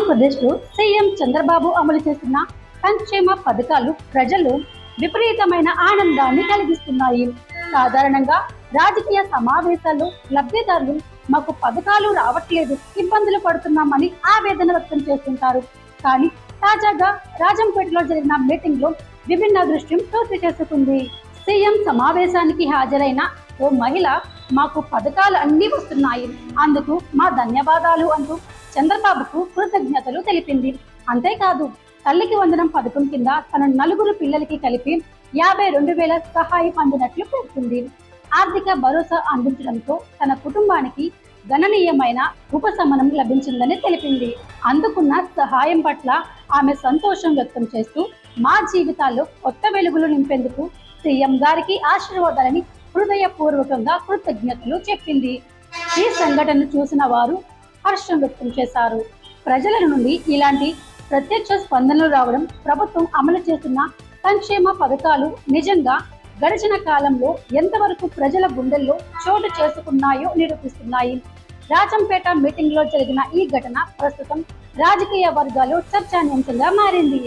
ఆంధ్రప్రదేశ్లో సీఎం చంద్రబాబు అమలు చేస్తున్న సంక్షేమ పథకాలు ప్రజలు విపరీతమైన ఆనందాన్ని కలిగిస్తున్నాయి. సాధారణంగా రాజకీయ సమావేశాల్లో లబ్ధిదారులు మాకు పథకాలు రావట్లేదు ఇబ్బందులు పడుతున్నామని ఆవేదన వ్యక్తం చేస్తుంటారు. కానీ తాజాగా రాజంపేటలో జరిగిన మీటింగ్లో విభిన్న దృశ్యం పూర్తి చేసుకుంది. సీఎం సమావేశానికి హాజరైన ఓ మహిళ మాకు పథకాలు అన్నీ వస్తున్నాయి. అందుకు మా ధన్యవాదాలు అంటూ చంద్రబాబుకు కృతజ్ఞతలు తెలిపింది. అంతేకాదు తల్లికి వందనం పథకం కింద తన నలుగురు పిల్లలకి కలిపి యాభై రెండు వేల సహాయం అందినట్లు పేర్కొంది. ఆర్థిక భరోసా అందించడంతో తన కుటుంబానికి గణనీయమైన ఉపశమనం లభించిందని తెలిపింది. అందుకున్న సహాయం పట్ల ఆమె సంతోషం వ్యక్తం చేస్తూ మా జీవితాల్లో కొత్త వెలుగులు నింపేందుకు సీఎం గారికి ఆశీర్వాదాలని హృదయపూర్వకంగా కృతజ్ఞతలు చెప్పింది ఈ సంఘటన చూసిన వారు హర్షం వ్యక్తం చేశారు. ప్రజల నుండి ఇలాంటి ప్రత్యక్ష స్పందనలు రావడం ప్రభుత్వం అమలు చేస్తున్న సంక్షేమ పథకాలు నిజంగా గడిచిన కాలంలో ఎంతవరకు ప్రజల గుండెల్లో చోటు చేసుకున్నాయో నిరూపిస్తున్నాయి. రాజంపేట మీటింగ్లో జరిగిన ఈ ఘటన ప్రస్తుతం రాజకీయ వర్గాలు చర్చానీయాంశంగా మారింది.